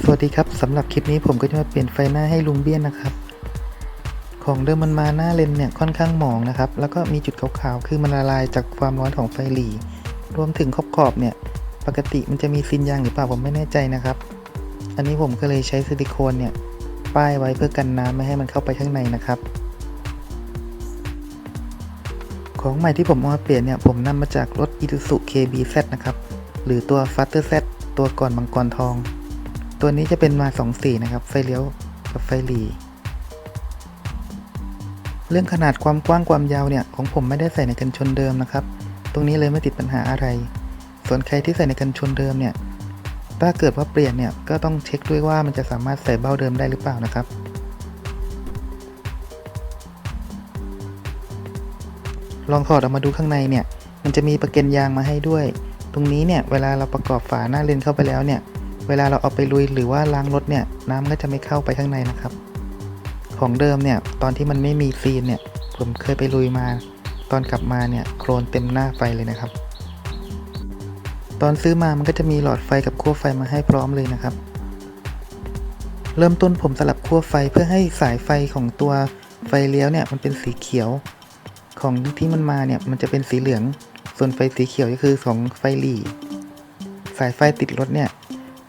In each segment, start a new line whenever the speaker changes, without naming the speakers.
สวัสดีครับสำหรับคลิปนี้ผมก็จะมาเปลี่ยนไฟหน้าให้ลุงเบี้ยนนะครับ ของเดิมมันมาหน้าเลนเนี่ยค่อนข้างหมองนะครับ แล้วก็มีจุดขาวๆ คือมันละลายจากความร้อนของไฟหลีรวมถึงขอบๆเนี่ย ปกติมันจะมีซินยางหรือเปล่าผมไม่แน่ใจนะครับ อันนี้ผมก็เลยใช้ซิลิโคนเนี่ย ป้ายไว้เพื่อกันน้ำไม่ให้มันเข้าไปข้างในนะครับ ของใหม่ที่ผมเอามาเปลี่ยนเนี่ยผมนำมาจากรถ Isuzu KBZ นะครับหรือตัว f a s t e r Z ตัวก่อนมังกรทอง ตัวนี้จะเป็นมา2สีนะครับ ไฟเลี้ยวกับไฟหลี เรื่องขนาดความกว้างความยาวเนี่ยของผมไม่ได้ใส่ในกันชนเดิมนะครับ ตรงนี้เลยไม่ติดปัญหาอะไร ส่วนใครที่ใส่ในกันชนเดิมเนี่ย ถ้าเกิดว่าเปลี่ยนเนี่ยก็ต้องเช็คด้วยว่ามันจะสามารถใส่เบ้าเดิมได้หรือเปล่านะครับลองถอดออกมาดูข้างในเนี่ย มันจะมีประเก็นยางมาให้ด้วย ตรงนี้เนี่ย เวลาเราประกอบฝาหน้าเลนเข้าไปแล้วเนี่ย เวลาเราเอาไปลุยหรือว่าล้างรถเนี่ยน้ำก็จะไม่เข้าไปข้างในนะครับ ของเดิมเนี่ยตอนที่มันไม่มีซีนเนี่ยผมเคยไปลุยมา ตอนกลับมาเนี่ยโครนเต็มหน้าไฟเลยนะครับ ตอนซื้อมามันก็จะมีหลอดไฟกับขั้วไฟมาให้พร้อมเลยนะครับ เริ่มต้นผมสลับขั้วไฟเพื่อให้สายไฟของตัวไฟเลี้ยวเนี่ยมันเป็นสีเขียว ของที่มันมาเนี่ยมันจะเป็นสีเหลือง ส่วนไฟสีเขียวก็คือของไฟหลีสายไฟติดรถเนี่ย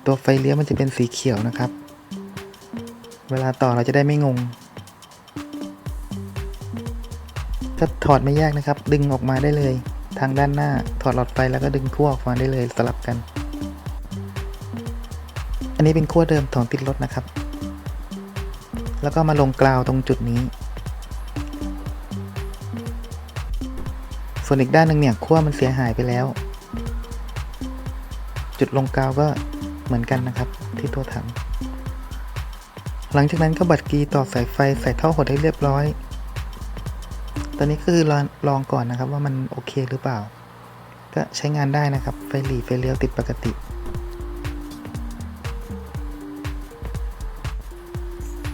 ตัวไฟเลี้ยวมันจะเป็นสีเขียวนะครับ เวลาต่อเราจะได้ไม่งงก็ถอดไม่ยากนะครับ ดึงออกมาได้เลย ทางด้านหน้าถอดหลอดไฟแล้วก็ดึงขั้วออกมาได้เลยสลับกัน อันนี้เป็นขั้วเดิมของติดรถนะครับ แล้วก็มาลงกราวตรงจุดนี้ ส่วนอีกด้านหนึ่งเนี่ยขั้วมันเสียหายไปแล้ว จุดลงกาวก็ เหมือนกันนะครับ ที่ตัวถัง หลังจากนั้นก็บัดกีต่อสายไฟใส่ท่อหดให้เรียบร้อย ตอนนี้คือลองลองก่อนนะครับว่ามันโอเคหรือเปล่า ก็ใช้งานได้นะครับ ไฟหลีไฟเลี้ยวติดปกติ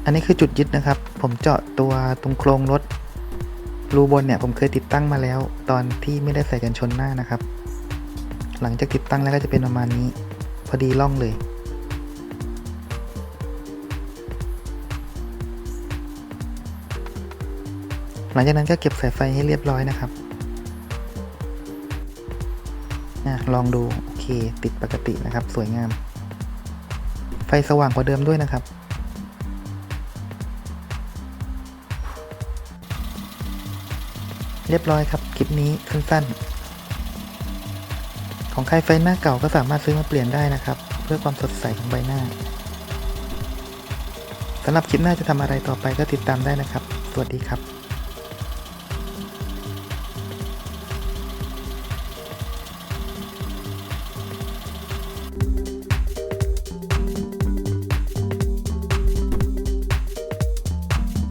อันนี้คือจุดยึดนะครับ ผมเจาะตัวตรงโครงรถรูบนเนี่ยผมเคยติดตั้งมาแล้ว ตอนที่ไม่ได้ใส่กันชนหน้านะครับ หลังจากติดตั้งแล้วก็จะเป็นประมาณนี้ พอดีล่องเลย หลังจากนั้นก็เก็บสายไฟให้เรียบร้อยนะครับอะลองดูโอเคติดปกตินะครับ สวยงาม ไฟสว่างกว่าเดิมด้วยนะครับ เรียบร้อยครับ คลิปนี้สั้นๆ ของใครไฟหน้าเก่าก็สามารถซื้อมาเปลี่ยนได้นะครับ เพื่อความสดใสของใบหน้าสำหรับคลิปหน้าจะทำอะไรต่อไปก็ติดตามได้นะครับ สวัสดีครับ